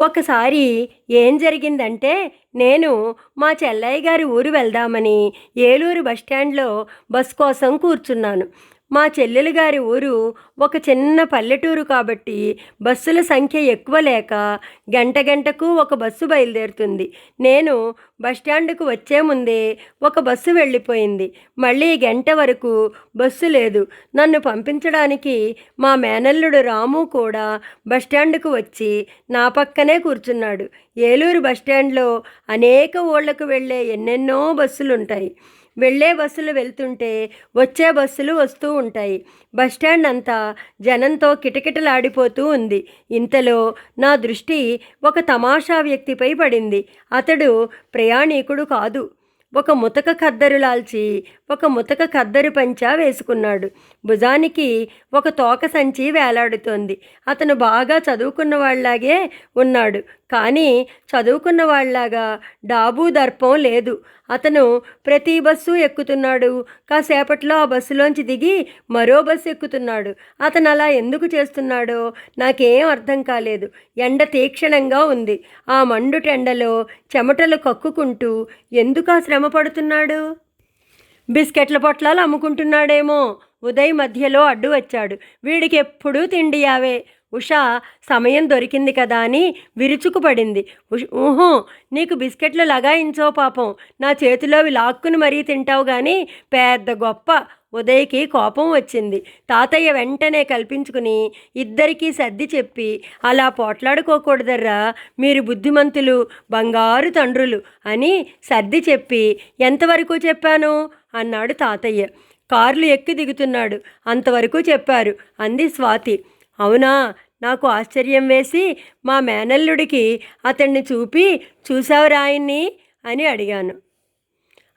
ఒకసారి ఏం జరిగిందంటే నేను మా చెల్లయ్య గారి ఊరు వెళ్దామని ఏలూరు బస్టాండ్లో బస్ కోసం కూర్చున్నాను. మా చెల్లెలు గారి ఊరు ఒక చిన్న పల్లెటూరు కాబట్టి బస్సుల సంఖ్య ఎక్కువ లేక గంట గంటకు ఒక బస్సు బయలుదేరుతుంది. నేను బస్టాండ్కు వచ్చే ముందే ఒక బస్సు వెళ్ళిపోయింది. మళ్ళీ గంట వరకు బస్సు లేదు. నన్ను పంపించడానికి మా మేనల్లుడు రాము కూడా బస్టాండ్కు వచ్చి నా పక్కనే కూర్చున్నాడు. ఏలూరు బస్టాండ్లో అనేక ఊళ్ళకు వెళ్ళే ఎన్నెన్నో బస్సులు ఉంటాయి వెళ్ళే బస్సులు వెళ్తుంటే వచ్చే బస్సులు వస్తూ ఉంటాయి. బస్టాండ్ అంతా జనంతో కిటకిటలాడిపోతూ ఉంది. ఇంతలో నా దృష్టి ఒక తమాషా వ్యక్తిపై పడింది. అతడు ప్రయాణికుడు కాదు. ఒక ముతక ఖద్దరు లాల్చి ఒక ముతక ఖద్దరు పంచా వేసుకున్నాడు. భుజానికి ఒక తోక సంచి వేలాడుతోంది. అతను బాగా చదువుకున్న వాళ్ళలాగే ఉన్నాడు. కానీ చదువుకున్న వాళ్ళలాగా డాబు దర్పం లేదు. అతను ప్రతి బస్సు ఎక్కుతున్నాడు. కాసేపట్లో ఆ బస్సులోంచి దిగి మరో బస్సు ఎక్కుతున్నాడు. అతను అలా ఎందుకు చేస్తున్నాడో నాకేం అర్థం కాలేదు. ఎండ తీక్షణంగా ఉంది. ఆ మండుటెండలో చెమటలు కక్కుకుంటూ ఎందుకు ఆ శ్రమ పడుతున్నాడు? బిస్కెట్ల పొట్లాలు అమ్ముకుంటున్నాడేమో. ఉదయ్ మధ్యలో అడ్డు వచ్చాడు. వీడికి ఎప్పుడూ తిండి యావే. ఉషా సమయం దొరికింది కదా అని విరుచుకుపడింది. ఉష్- నీకు బిస్కెట్లు లగాయించో పాపం. నా చేతిలోవి లాక్కుని మరీ తింటావు కానీ పెద్ద గొప్ప ఉదయ్కి కోపం వచ్చింది. తాతయ్య వెంటనే కల్పించుకుని ఇద్దరికీ సర్ది చెప్పి అలా పోట్లాడుకోకూడదర్రా. మీరు బుద్ధిమంతులు బంగారు తండ్రులు అని సర్ది చెప్పి ఎంతవరకు చెప్పాను? అన్నాడు తాతయ్య. కార్లు ఎక్కి దిగుతున్నాడు. అంతవరకు చెప్పారు అంది స్వాతి. అవునా? నాకు ఆశ్చర్యం వేసి మా మేనల్లుడికి అతన్ని చూపి చూసావురా ఆయన్ని అని అడిగాను.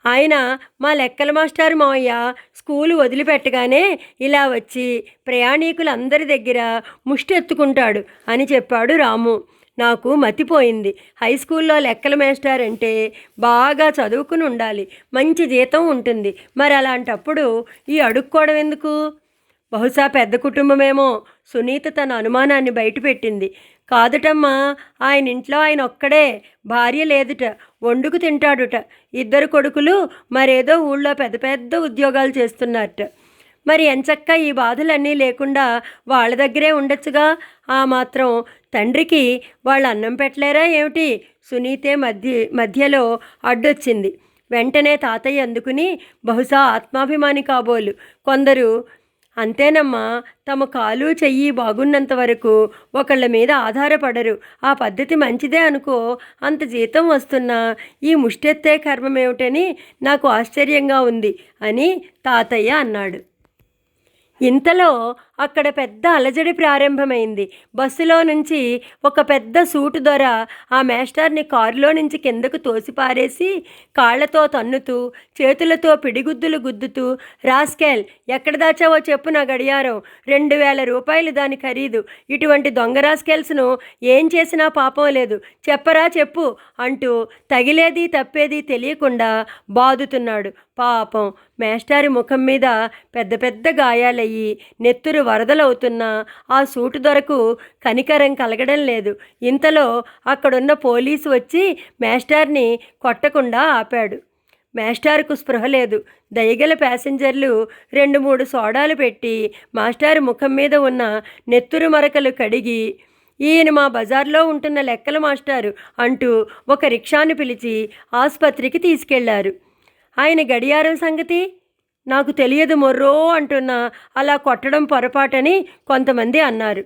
ఆయన మా లెక్కల మాస్టర్ మావయ్య స్కూలు వదిలిపెట్టగానే ఇలా వచ్చి ప్రయాణికులందరి దగ్గర ముష్టి ఎత్తుకుంటాడు అని చెప్పాడు రాము. నాకు మతిపోయింది. హై స్కూల్లో లెక్కల మాస్టర్ అంటే బాగా చదువుకుని ఉండాలి. మంచి జీతం ఉంటుంది. మరి అలాంటప్పుడు ఈ అడుక్కోవడం ఎందుకు? బహుశా పెద్ద కుటుంబమేమో సునీత తన అనుమానాన్ని బయటపెట్టింది. కాదుటమ్మా ఆయన ఇంట్లో ఆయన ఒక్కడే భార్య లేదుట వండుకు తింటాడుట. ఇద్దరు కొడుకులు మరేదో ఊళ్ళో పెద్ద పెద్ద ఉద్యోగాలు చేస్తున్నారట. మరి ఎంచక్క ఈ బాధలన్నీ లేకుండా వాళ్ళ దగ్గరే ఉండొచ్చుగా? ఆ మాత్రం తండ్రికి వాళ్ళు అన్నం పెట్టలేరా ఏమిటి? సునీతే మధ్య మధ్యలో అడ్డొచ్చింది. వెంటనే తాతయ్య అందుకుని బహుశా ఆత్మాభిమాని కాబోలు. కొందరు అంతేనమ్మా తమ కాలు చెయ్యి బాగున్నంత వరకు ఒకళ్ళ మీద ఆధారపడరు. ఆ పద్ధతి మంచిదే అనుకో అంత జీతం వస్తున్నా ఈ ముష్టెత్తే కర్మమేమిటని నాకు ఆశ్చర్యంగా ఉంది అని తాతయ్య అన్నాడు. ఇంతలో అక్కడ పెద్ద అలజడి ప్రారంభమైంది. బస్సులో నుంచి ఒక పెద్ద సూటు దొర ఆ మేస్టార్ని కారులో నుంచి కిందకు తోసిపారేసి కాళ్ళతో తన్నుతూ చేతులతో పిడిగుద్దులు గుద్దుతూ రాస్కెల్ ఎక్కడ దాచావో చెప్పు నా గడియారం. రెండు వేల రూపాయలు దాని ఖరీదు. ఇటువంటి దొంగ రాస్కెల్స్ను ఏం చేసినా పాపం లేదు. చెప్పరా చెప్పు అంటూ తగిలేది తప్పేది తెలియకుండా బాదుతున్నాడు. పాపం. మేస్టారి ముఖం మీద పెద్ద పెద్ద గాయాలయ్యి నెత్తురు వరదలవుతున్నా ఆ సూటు దొరకు కనికరం కలగడం లేదు. ఇంతలో అక్కడున్న పోలీసు వచ్చి మేస్టార్ని కొట్టకుండా ఆపాడు. మాస్టారుకు స్పృహ లేదు. దయగల ప్యాసింజర్లు రెండు మూడు సోడాలు పెట్టి మాస్టారు ముఖం మీద ఉన్న నెత్తురు మరకలు కడిగి ఈయన మా బజార్లో ఉంటున్న లెక్కల మాస్టారు అంటూ ఒక రిక్షాను పిలిచి ఆసుపత్రికి తీసుకెళ్ళారు. ఆయన గడియారం సంగతి నాకు తెలియదు మొర్రో అంటున్నా అలా కొట్టడం పొరపాటని కొంతమంది అన్నారు.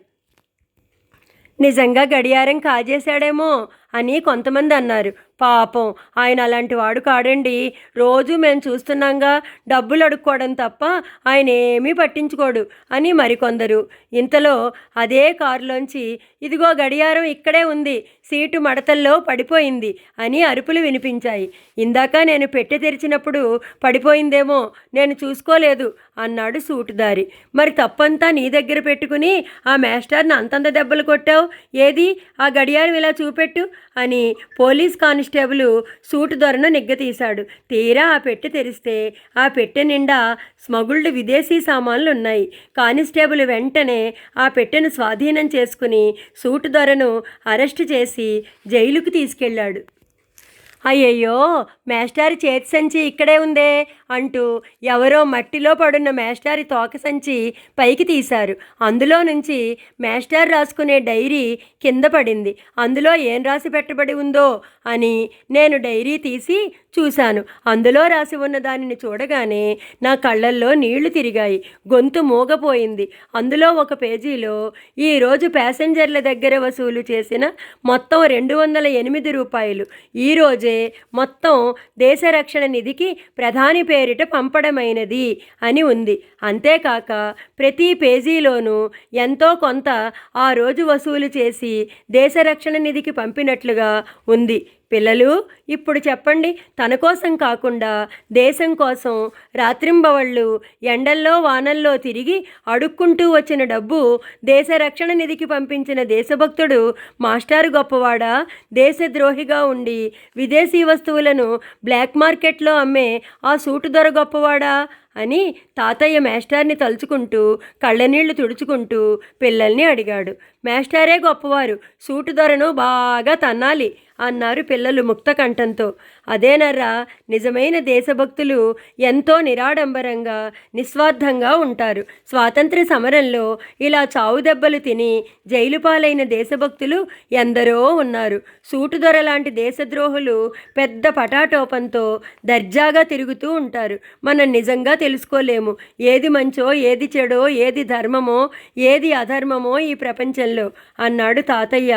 నిజంగా గడియారం కాజేశాడేమో అని కొంతమంది అన్నారు. పాపం ఆయన అలాంటి వాడు కాడండి. రోజు మేము చూస్తున్నాంగా డబ్బులు అడుక్కోవడం తప్ప ఆయన ఏమీ పట్టించుకోడు అని మరికొందరు. ఇంతలో అదే కారులోంచి ఇదిగో గడియారం ఇక్కడే ఉంది సీటు మడతల్లో పడిపోయింది అని అరుపులు వినిపించాయి. ఇందాక నేను పెట్టె తెరిచినప్పుడు పడిపోయిందేమో నేను చూసుకోలేదు అన్నాడు సూటుదారి. మరి తప్పంతా నీ దగ్గర పెట్టుకుని ఆ మేస్టర్ని అంతంత దెబ్బలు కొట్టావు? ఏది? ఆ గడియారం ఇలా చూపెట్టు అని పోలీస్ కానిస్టేబుల్ సూటు దొరను నిగ్గతీశాడు. తీరా ఆ పెట్టె తెరిస్తే ఆ పెట్టె నిండా స్మగుల్డ్ విదేశీ సామాన్లు ఉన్నాయి కానిస్టేబుల్ వెంటనే ఆ పెట్టెను స్వాధీనం చేసుకుని సూటు దొరను అరెస్టు చేసి జైలుకు తీసుకెళ్ళాడు. అయ్యయ్యో మేస్టారి చేతి సంచి ఇక్కడే ఉందే అంటూ ఎవరో మట్టిలో పడున్న మేస్టారి తోక సంచి పైకి తీశారు. అందులో నుంచి మేస్టార్ రాసుకునే డైరీ కింద పడింది. అందులో ఏం రాసి పెట్టబడి ఉందో అని నేను డైరీ తీసి చూశాను. అందులో రాసి ఉన్న దానిని చూడగానే నా కళ్ళల్లో నీళ్ళు తిరిగాయి. గొంతు మూగపోయింది. అందులో ఒక పేజీలో ఈరోజు ప్యాసింజర్ల దగ్గర వసూలు చేసిన మొత్తం రెండు వందల ఎనిమిది రూపాయలు. ఈరోజే మొత్తం దేశ రక్షణ నిధికి ప్రధాని పేరిట పంపడమైనది అని ఉంది. అంతేకాక ప్రతి పేజీలోనూ ఎంతో కొంత ఆ రోజు వసూలు చేసి దేశ రక్షణ నిధికి పంపినట్లుగా ఉంది. పిల్లలు ఇప్పుడు చెప్పండి తన కోసం కాకుండా దేశం కోసం రాత్రింబవళ్ళు ఎండల్లో వానల్లో తిరిగి అడుక్కుంటూ వచ్చిన డబ్బు దేశ రక్షణ నిధికి పంపించిన దేశభక్తుడు మాస్టారు గొప్పవాడా? దేశద్రోహిగా ఉండి విదేశీ వస్తువులను బ్లాక్ మార్కెట్లో అమ్మే ఆ సూటు దొర గొప్పవాడా? అని తాతయ్య మేస్టార్ని తలుచుకుంటూ కళ్ళనీళ్ళు తుడుచుకుంటూ పిల్లల్ని అడిగాడు. మేస్టారే గొప్పవారు సూటు ధరను బాగా తన్నాలి అన్నారు పిల్లలు ముక్త కంఠంతో. అదేనర్రా నిజమైన దేశభక్తులు ఎంతో నిరాడంబరంగా నిస్వార్థంగా ఉంటారు. స్వాతంత్ర సమరంలో ఇలా చావు దెబ్బలు తిని జైలు పాలైన దేశభక్తులు ఎందరో ఉన్నారు. సూటు దొర లాంటి దేశద్రోహులు పెద్ద పటాటోపంతో దర్జాగా తిరుగుతూ ఉంటారు. మనం నిజంగా తెలుసుకోలేము. ఏది మంచో ఏది చెడో ఏది ధర్మమో ఏది అధర్మమో ఈ ప్రపంచంలో అన్నాడు తాతయ్య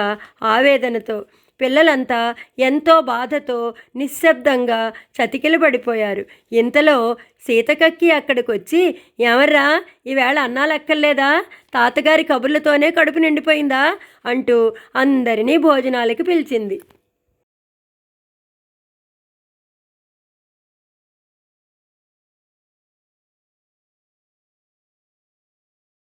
ఆవేదనతో. పిల్లలంతా ఎంతో బాధతో నిశ్శబ్దంగా చతికిలు పడిపోయారు. ఇంతలో సీతకక్కి అక్కడికి వచ్చి ఎవర్రా ఈవేళ అన్నాలక్కర్లేదా తాతగారి కబుర్లతోనే కడుపు నిండిపోయిందా? అంటూ అందరినీ భోజనాలకి పిలిచింది.